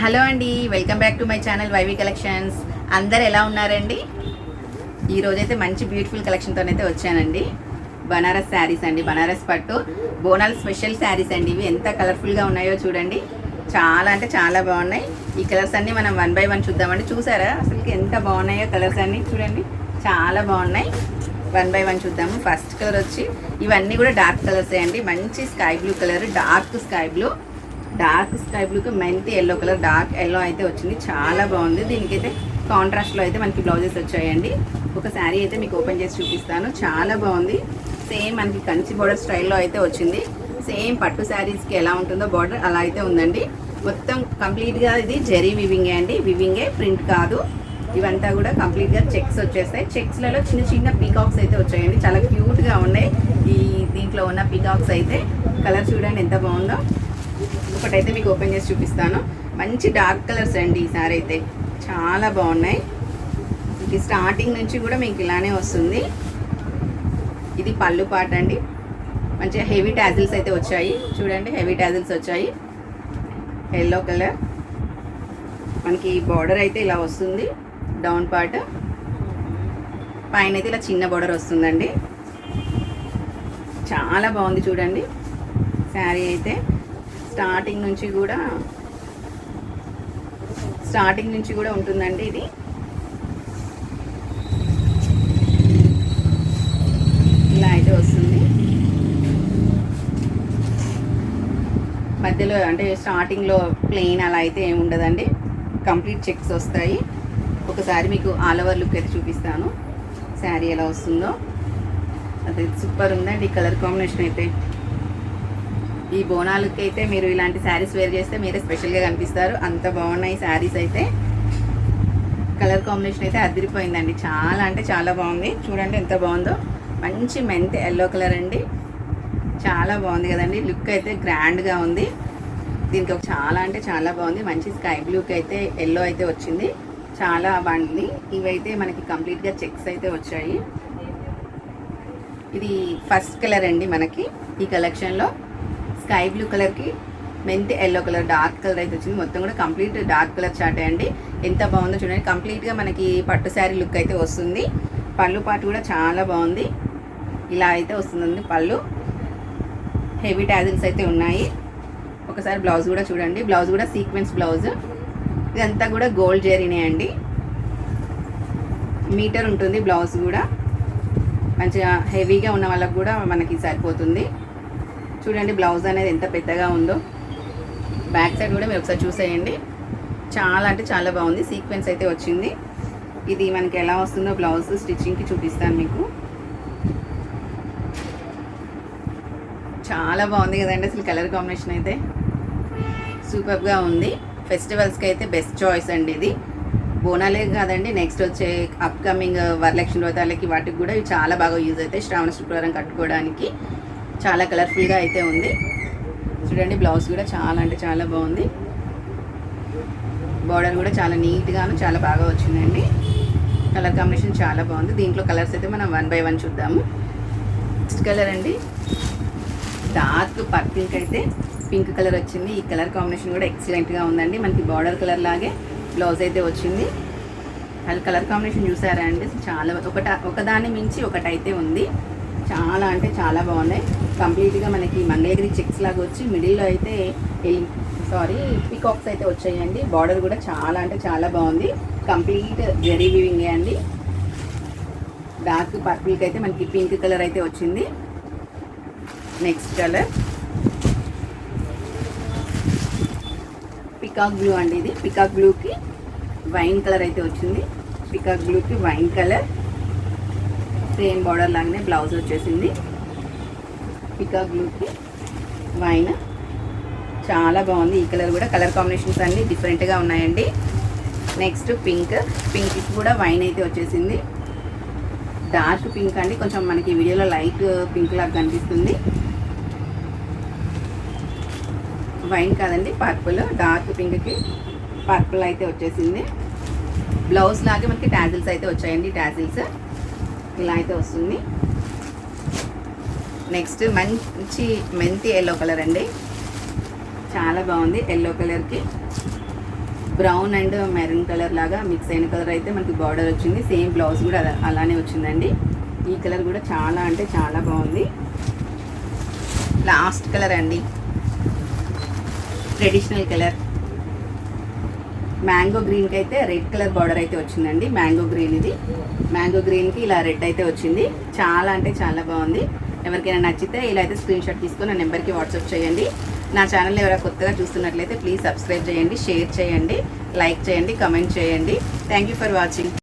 Hello అండి welcome back to my channel YV collections. అందరు ఎలా ఉన్నారండి? ఈరోజైతే మంచి బ్యూటిఫుల్ కలెక్షన్తోనైతే వచ్చానండి. బనారస్ శారీస్ అండి బనారస్ పట్టు. బోనాల్ స్పెషల్ శారీస్ అండి ఇవి. ఎంత కలర్ఫుల్గా ఉన్నాయో చూడండి. చాలా అంటే చాలా బాగున్నాయి. ఈ కలర్స్ అన్నీ మనం వన్ బై వన్ చూద్దామండి. చూసారా? అసలు ఎంత బాగున్నాయో కలర్స్ అన్నీ చూడండి. చాలా బాగున్నాయి. వన్ బై వన్ చూద్దాము. ఫస్ట్ కలర్ వచ్చి ఇవన్నీ కూడా డార్క్ కలర్స్ అండి. మంచి sky blue colour dark sky blue. Dark sky బ్లూకి మెంతి ఎల్లో కలర్ డార్క్ ఎల్లో అయితే వచ్చింది. చాలా బాగుంది. దీనికైతే కాంట్రాస్ట్లో అయితే మనకి బ్లౌజెస్ వచ్చాయండి. ఒక శారీ అయితే మీకు ఓపెన్ చేసి చూపిస్తాను. చాలా బాగుంది. సేమ్ మనకి కంచి బోర్డర్ స్టైల్లో అయితే వచ్చింది. సేమ్ పట్టు శారీస్కి ఎలా ఉంటుందో బార్డర్ అలా అయితే ఉందండి. మొత్తం కంప్లీట్గా ఇది జెరీ వివింగే అండి. వివింగే ప్రింట్ కాదు. ఇవంతా కూడా కంప్లీట్గా చెక్స్ వచ్చేస్తాయి. చెక్స్లలో చిన్న చిన్న పీకాక్స్ అయితే వచ్చాయండి. చాలా క్యూట్గా ఉన్నాయి. ఈ దీంట్లో ఉన్న పీకాక్స్ అయితే. కలర్ చూడండి ఎంత బాగుందో. ఒకటైతే మీకు ఓపెన్ చేసి చూపిస్తాను. మంచి డార్క్ కలర్స్ అండి ఈసారి అయితే. చాలా బాగున్నాయి. ఇది స్టార్టింగ్ నుంచి కూడా మీకు ఇలానే వస్తుంది. ఇది పళ్ళు పాట అండి. మంచిగా హెవీ ట్యాజిల్స్ అయితే వచ్చాయి. చూడండి హెవీ ట్యాజిల్స్ వచ్చాయి. ఎల్లో కలర్ మనకి బార్డర్ అయితే ఇలా వస్తుంది. డౌన్ పార్ట్ పైన అయితే ఇలా చిన్న బార్డర్ వస్తుందండి. చాలా బాగుంది చూడండి. శారీ అయితే. స్టార్టింగ్ నుంచి కూడా స్టార్టింగ్ నుంచి కూడా ఉంటుందండి ఇది. ఇలా అయితే వస్తుంది. మధ్యలో అంటే స్టార్టింగ్లో ప్లెయిన్ అలా అయితే ఏమి ఉండదండి. కంప్లీట్ చెక్స్ వస్తాయి. ఒకసారి మీకు ఆల్ ఓవర్ లుక్ అయితే చూపిస్తాను. శారీ ఎలా వస్తుందో. అది సూపర్ ఉందండి. కలర్ కాంబినేషన్ అయితే. ఈ బోనాలకి అయితే మీరు ఇలాంటి శారీస్ వేర్ చేస్తే మీరే స్పెషల్గా కనిపిస్తారు. అంత బాగున్నాయి శారీస్ అయితే. కలర్ కాంబినేషన్ అయితే అదిరిపోయిందండి. చాలా అంటే చాలా బాగుంది. చూడండి ఎంత బాగుందో. మంచి మెంత్ ఎల్లో కలర్ అండి. చాలా బాగుంది కదండి. లుక్ అయితే గ్రాండ్గా ఉంది. దీనికి ఒక చాలా అంటే చాలా బాగుంది. మంచి స్కై బ్లూకి అయితే ఎల్లో అయితే వచ్చింది. చాలా బాగుంది. ఇవైతే మనకి కంప్లీట్గా చెక్స్ అయితే వచ్చాయి. ఇది ఫస్ట్ కలర్ అండి మనకి ఈ కలెక్షన్లో స్కై బ్లూ కలర్కి మెంతి ఎల్లో కలర్ డార్క్ కలర్ అయితే వచ్చింది. మొత్తం కూడా కంప్లీట్ డార్క్ కలర్ చాట్ అండి. ఎంత బాగుందో చూడండి. కంప్లీట్గా మనకి పట్టు శారీ లుక్ అయితే వస్తుంది. పళ్ళు పాటు కూడా చాలా బాగుంది. ఇలా అయితే వస్తుందండి పళ్ళు. హెవీ టాజిల్స్ అయితే ఉన్నాయి. ఒకసారి బ్లౌజ్ కూడా చూడండి. బ్లౌజ్ కూడా సీక్వెన్స్ బ్లౌజ్. ఇదంతా కూడా గోల్డ్ జరీనే అండి. మీటర్ ఉంటుంది బ్లౌజ్ కూడా. మంచిగా హెవీగా ఉన్న వాళ్ళకి కూడా మనకి సరిపోతుంది. చూడండి బ్లౌజ్ అనేది ఎంత పెద్దగా ఉందో. బ్యాక్ సైడ్ కూడా మీరు ఒకసారి చూసేయండి. చాలా అంటే చాలా బాగుంది. సీక్వెన్స్ అయితే వచ్చింది. ఇది మనకి ఎలా వస్తుందో బ్లౌజ్ స్టిచ్చింగ్కి చూపిస్తాను మీకు. చాలా బాగుంది కదండి అసలు కలర్ కాంబినేషన్ అయితే. సూపర్గా ఉంది. ఫెస్టివల్స్కి అయితే బెస్ట్ చాయిస్ అండి ఇది. బోనాలే కాదండి నెక్స్ట్ వచ్చే అప్కమింగ్ వరలక్ష్మి వ్రతాలకి వాటికి కూడా ఇవి చాలా బాగా యూజ్ అవుతాయి. శ్రావణ శుక్రవారం కట్టుకోవడానికి. చాలా కలర్ఫుల్గా అయితే ఉంది. చూడండి బ్లౌజ్ కూడా చాలా అంటే చాలా బాగుంది. బార్డర్ కూడా చాలా నీట్గాను చాలా బాగా వచ్చిందండి. కలర్ కాంబినేషన్ చాలా బాగుంది. దీంట్లో కలర్స్ అయితే మనం వన్ బై వన్ చూద్దాము. నెక్స్ట్ కలర్ అండి. డార్క్ పర్పింక్ అయితే పింక్ కలర్ వచ్చింది. ఈ కలర్ కాంబినేషన్ కూడా ఎక్సలెంట్గా ఉందండి. మనకి బార్డర్ కలర్ లాగే బ్లౌజ్ అయితే వచ్చింది. అది కలర్ కాంబినేషన్ చూసారా అండి? చాలా ఒకట ఒకదాన్ని మించి ఒకటైతే ఉంది. చాలా అంటే చాలా బాగున్నాయి. కంప్లీట్గా మనకి మంగళగిరి చెక్స్ లాగా వచ్చి మిడిల్లో అయితే సారీ పికాక్స్ అయితే వచ్చాయండి. బార్డర్ కూడా చాలా అంటే చాలా బాగుంది. కంప్లీట్ జరీ వివింగ్ అండి. డార్క్ పర్పుల్కి అయితే మనకి పింక్ కలర్ అయితే వచ్చింది. నెక్స్ట్ కలర్ పికాక్ బ్లూ అండి ఇది. పికాక్ బ్లూకి వైన్ కలర్ అయితే వచ్చింది. పికాక్ బ్లూకి వైన్ కలర్ సేమ్ బార్డర్ లాగానే బ్లౌజ్ వచ్చేసింది. పికా బ్లూకి వైన్. చాలా బాగుంది. ఈ కలర్ కూడా కలర్ కాంబినేషన్స్ అన్నీ డిఫరెంట్గా ఉన్నాయండి. నెక్స్ట్ పింక్ పింక్ కూడా వైన్ అయితే వచ్చేసింది. డార్క్ పింక్ అండి. కొంచెం మనకి వీడియోలో లైట్ పింక్ లాగా కనిపిస్తుంది. వైన్ కాదండి పర్పుల్ డార్క్ పింక్కి పర్పుల్ అయితే వచ్చేసింది. బ్లౌజ్ లాగే మనకి టాజిల్స్ అయితే వచ్చాయండి టాజిల్స్ ఇలా అయితే వస్తుంది. నెక్స్ట్ మంచి మెంతి ఎల్లో కలర్ అండి. చాలా బాగుంది ఎల్లో కలర్కి బ్రౌన్ అండ్ మెరూన్ కలర్ లాగా మిక్స్ అయిన కలర్ అయితే మనకి బార్డర్ వచ్చింది. సేమ్ బ్లౌజ్ కూడా అలానే వచ్చిందండి. ఈ కలర్ కూడా చాలా అంటే చాలా బాగుంది. లాస్ట్ కలర్ అండి. ట్రెడిషనల్ కలర్ మ్యాంగో గ్రీన్కి అయితే రెడ్ కలర్ బార్డర్ అయితే వచ్చిందండి. మ్యాంగో గ్రీన్ ఇది. మ్యాంగో గ్రీన్కి ఇలా రెడ్ అయితే వచ్చింది. చాలా అంటే చాలా బాగుంది. ఎవరికైనా నచ్చితే ఇలా అయితే స్క్రీన్ షాట్ తీసుకొని నా నెంబర్కి వాట్సాప్ చేయండి. నా ఛానల్ ఎవరైనా కొత్తగా చూస్తున్నట్లయితే ప్లీజ్ సబ్స్క్రైబ్ చేయండి షేర్ చేయండి లైక్ చేయండి కమెంట్ చేయండి. Thank you for watching